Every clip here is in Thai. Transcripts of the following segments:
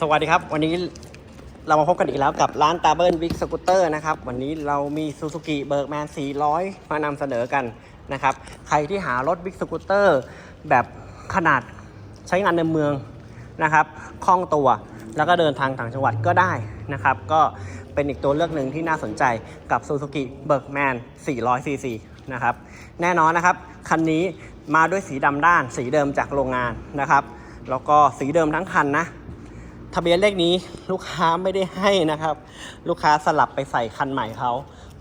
สวัสดีครับ วันนี้เรามาพบกันอีกแล้วกับร้านตาเบิลวิกสกูตเตอร์นะครับ วันนี้เรามี Suzuki b i r k m a n 400 มานำเสนอกันนะครับ ใครที่หารถวิกสกูตเตอร์แบบขนาดใช้งานในเมืองนะครับคล่องตัวแล้วก็เดินทางต่างจังหวัดก็ได้นะครับ ก็เป็นอีกตัวเลือกหนึ่งที่น่าสนใจกับ Suzuki b i r k m a n 400cc นะครับ แน่นอนนะครับ คันนี้มาด้วยสีดำด้านสีเดิมจากโรงงานนะครับ แล้วก็สีเดิมทั้งคันนะ ทะเบียนเลขนี้ลูกค้าไม่ได้ให้นะครับ ลูกค้าสลับไปใส่คันใหม่เขา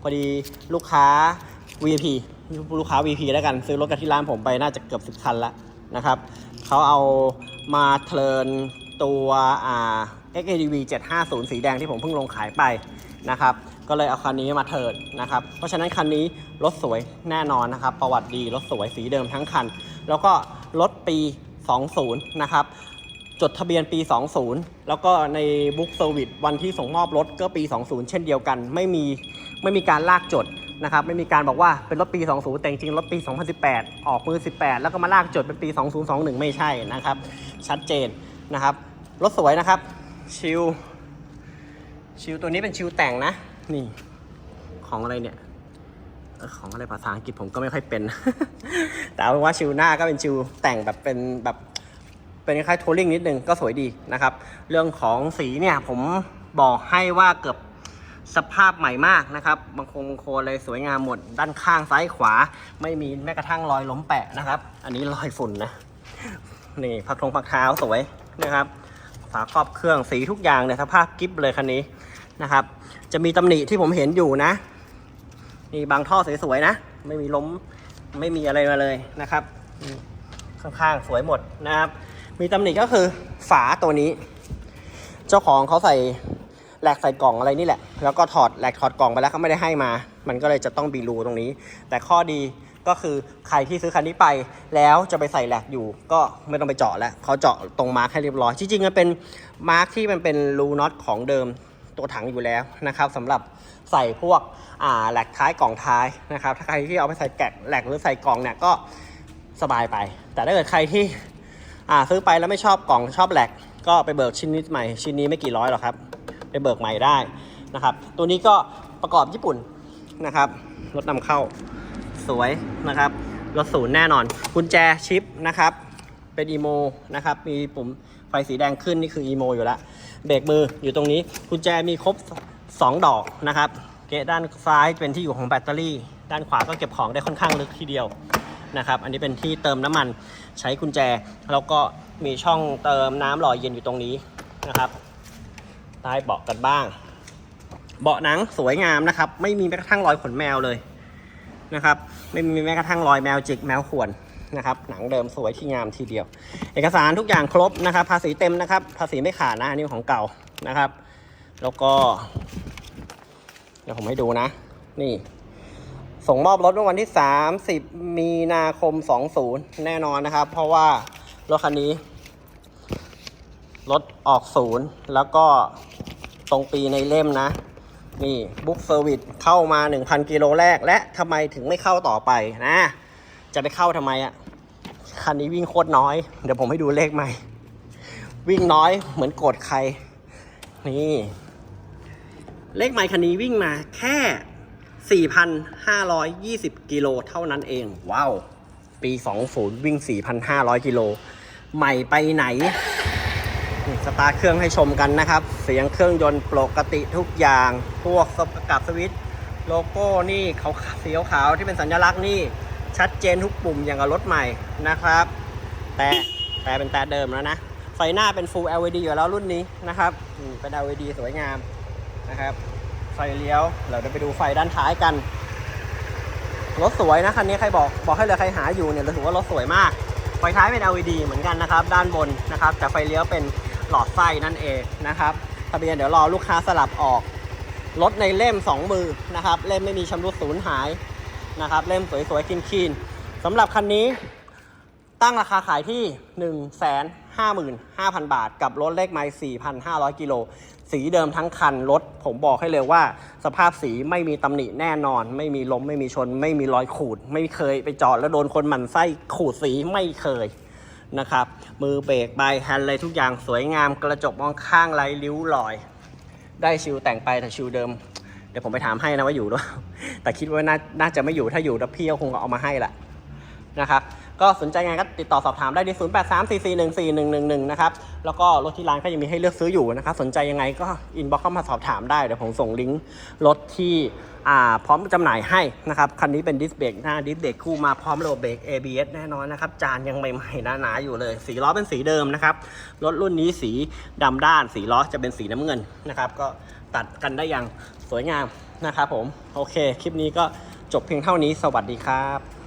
พอดีลูกค้า VP ลูกค้า VP แล้วกัน ซื้อรถกันที่ร้านผมไปน่าจะเกือบสิบคันล้วนะครับเขาเอามาเทิร์นตัวอ่า XADV 750 สีแดงที่ผมเพิ่งลงขายไปนะครับก็เลยเอาคันนี้มาเทิร์นนะครับ เพราะฉะนั้นคันนี้รถสวยแน่นอนนะครับ ประวัติดีรถสวยสีเดิมทั้งคัน แล้วก็รถปี 20 นะครับ จดทะเบียนปี 20 แล้วก็ในบุ๊กเซอร์วิสวันที่ส่งมอบรถก็ปี 20 เช่นเดียวกัน ไม่มีไม่มีการลากจดนะครับ ไม่มีการบอกว่าเป็นรถปี 20 แต่จริงรถปี 2018 ออกมือ 18 แล้วก็มาลากจดเป็นปี 2021 ไม่ใช่นะครับ ชัดเจนนะครับ รถสวยนะครับ ชิลชิลตัวนี้เป็นชิลแต่งนะ นี่ ของอะไรเนี่ยของอะไรภาษาอังกฤษผมก็ไม่ค่อยเป็น แต่เอาเป็นว่าชิลหน้าก็เป็นชิลแต่งแบบเป็นแบบ เป็นคล้ายๆทัวริงนิดนึงก็สวยดีนะครับ เรื่องของสีเนี่ยผมบอกให้ว่าเกือบสภาพใหม่มากนะครับบางโคงโคเลยสวยงามหมด ด้านข้างซ้ายขวา ไม่มีแม้กระทั่งรอยล้มแปะนะครับ อันนี้รอยฝุ่นนะนี่พักทงพักเท้าสวยนะครับฝาครอบเครื่องสีทุกอย่างเนี่ยสภาพกิฟเลยคันนี้นะครับ จะมีตำหนิที่ผมเห็นอยู่นะนี่บางท่อสวยๆนะ ไม่มีล้มไม่มีอะไรมาเลยนะครับ ข้างๆสวยหมดนะครับ มีตำหนิก็คือฝาตัวนี้ เจ้าของเขาใส่แหลกใส่กล่องอะไรนี่แหละ แล้วก็ถอดแหลกถอดกล่องไปแล้วเขาไม่ได้ให้มา มันก็เลยจะต้องมีรูตรงนี้ แต่ข้อดีก็คือใครที่ซื้อคันนี้ไป แล้วจะไปใส่แหลกอยู่ ก็ไม่ต้องไปเจาะแล้วเขาเจาะตรงมาร์คให้เรียบร้อย จริงๆมันเป็นมาร์คที่มันเป็นรูน็อตของเดิมตัวถังอยู่แล้วนะครับสำหรับใส่พวกอ่าแหลกท้ายกล่องท้ายนะครับ ถ้าใครที่เอาไปใส่แกะแหลกหรือใส่กล่องเนี่ยก็สบายไป แต่ถ้าเกิดใครที่ อ่าซื้อไปแล้วไม่ชอบกล่องชอบแหลกก็ไปเบิกชิ้นนี้ใหม่ชิ้นนี้ไม่กี่ร้อยหรอกครับ ไปเบิกใหม่ได้นะครับ ตัวนี้ก็ประกอบญี่ปุ่นนะครับรถนำเข้าสวยนะครับรถศูนย์แน่นอนกุญแจชิปนะครับ เป็นอีโมนะครับ มีปุ่มไฟสีแดงขึ้นนี่คืออีโมอยู่แล้วเบรกมืออยู่ตรงนี้กุญแจมีครบ 2 ดอกนะครับ เกะด้านซ้ายเป็นที่อยู่ของแบตเตอรี่ ด้านขวาก็เก็บของได้ค่อนข้างลึกทีเดียว นะครับ อันนี้เป็นที่เติมน้ำมันใช้กุญแจ แล้วก็มีช่องเติมน้ำหล่อเย็นอยู่ตรงนี้นะครับใต้เบาะกันบ้าง เบาะหนังสวยงามนะครับ ไม่มีแม้กระทั่งรอยขนแมวเลยนะครับ ไม่มีแม้กระทั่งรอยแมวจิกแมวข่วนนะครับหนังเดิมสวยที่งามทีเดียว เอกสารทุกอย่างครบนะครับ ภาษีเต็มนะครับ ภาษีไม่ขาดนะอันนี้ของเก่านะครับ แล้วก็ เดี๋ยวผมให้ดูนะ นี่ ส่งมอบรถเมื่อวันที่ 30 มีนาคม 20 แน่นอนนะครับ เพราะว่ารถคันนี้ รถออกศูนย์ แล้วก็ตรงปีในเล่มนะ นี่บุ๊กเซอร์วิสเข้ามา 1,000 กิโลแรก และทำไมถึงไม่เข้าต่อไปนะ จะไปเข้าทำไมอะ่ะ คันนี้วิ่งโคตรน้อย เดี๋ยวผมให้ดูเลขใหม่ วิ่งน้อยเหมือนโกรธใคร นี่ เลขใหม่คันนี้วิ่งมาแค่ 4,520 กิโลเท่านั้นเอง ว้าว ปี 20 วิ่ง 4,500 กิโล ใหม่ไปไหน สตาร์ทเครื่องให้ชมกันนะครับ เสียงเครื่องยนต์ปกติทุกอย่าง พวกสกับสวิตช์โลโก้นี่เขาสีขาวที่เป็นสัญลักษณ์นี่ ชัดเจนทุกปุ่มอย่างกับรถใหม่นะครับ แต่แต่เป็นแต่เดิมแล้วนะ ไฟหน้าเป็น Full LED อยู่แล้วรุ่นนี้นะครับอืมเป็น LED สวยงามนะครับ ไฟเลี้ยว เราจะไปดูไฟด้านท้ายกัน รถสวยนะคันนี้ใครบอกบอกให้เลยใครหาอยู่เนี่ยเราถือว่ารถสวยมาก ไฟท้ายเป็น LED เหมือนกันนะครับ ด้านบนนะครับ แต่ไฟเลี้ยวเป็นหลอดไส้นั่นเองนะครับ ทะเบียนเดี๋ยวรอลูกค้าสลับออก รถในเล่ม 2 มือนะครับ เล่มไม่มีชำรุดสูญหายนะครับ เล่มสวยๆคีนๆสำหรับคันนี้ ตั้งราคาขายที่ 1 5 5 0 0 0 บาท กับรถเลขไมล์4,500 กิโล สีเดิมทั้งคันรถ ผมบอกให้เลยว่า สภาพสีไม่มีตำหนิแน่นอน ไม่มีล้ม ไม่มีชน ไม่มีรอยขูด ไม่เคยไปจอดแล้วโดนคนหมั่นไส้ขูดสีไม่เคยนะครับ มือเบรกใบแฮนด์อะไรทุกอย่างสวยงามกระจกมองข้างไรริ้วรอย ได้ชิวแต่งไปแต่ชิวเดิม เดี๋ยวผมไปถามให้นะว่าอยู่หรือเปล่าแต่คิดว่าน่านาจะไม่อยู่ถ้าอยู่แล้วพี่ก็คงเอามาให้แหละนะครับ ก็สนใจไงก็ติดต่อสอบถามได้ที่0 8 3 4 4 1 4 1 1 1 นะครับ แล้วก็รถที่ร้านก็ยังมีให้เลือกซื้ออยู่นะครับ สนใจยังไงก็อินบ็อกเข้ามาสอบถามได้ เดี๋ยวผมส่งลิงก์รถที่พร้อมจำหน่ายให้นะครับ คันนี้เป็นดิสเบรกหน้าดิสเบรกคู่มาพร้อมระบบเบรก ABS แน่นอนนะครับ จานยังใหม่ๆหนาๆอยู่เลย สีล้อเป็นสีเดิมนะครับ รถรุ่นนี้สีดำด้าน สีล้อจะเป็นสีน้ำเงินนะครับ ก็ตัดกันได้อย่างสวยงามนะครับผม โอเค คลิปนี้ก็จบเพียงเท่านี้ สวัสดีครับ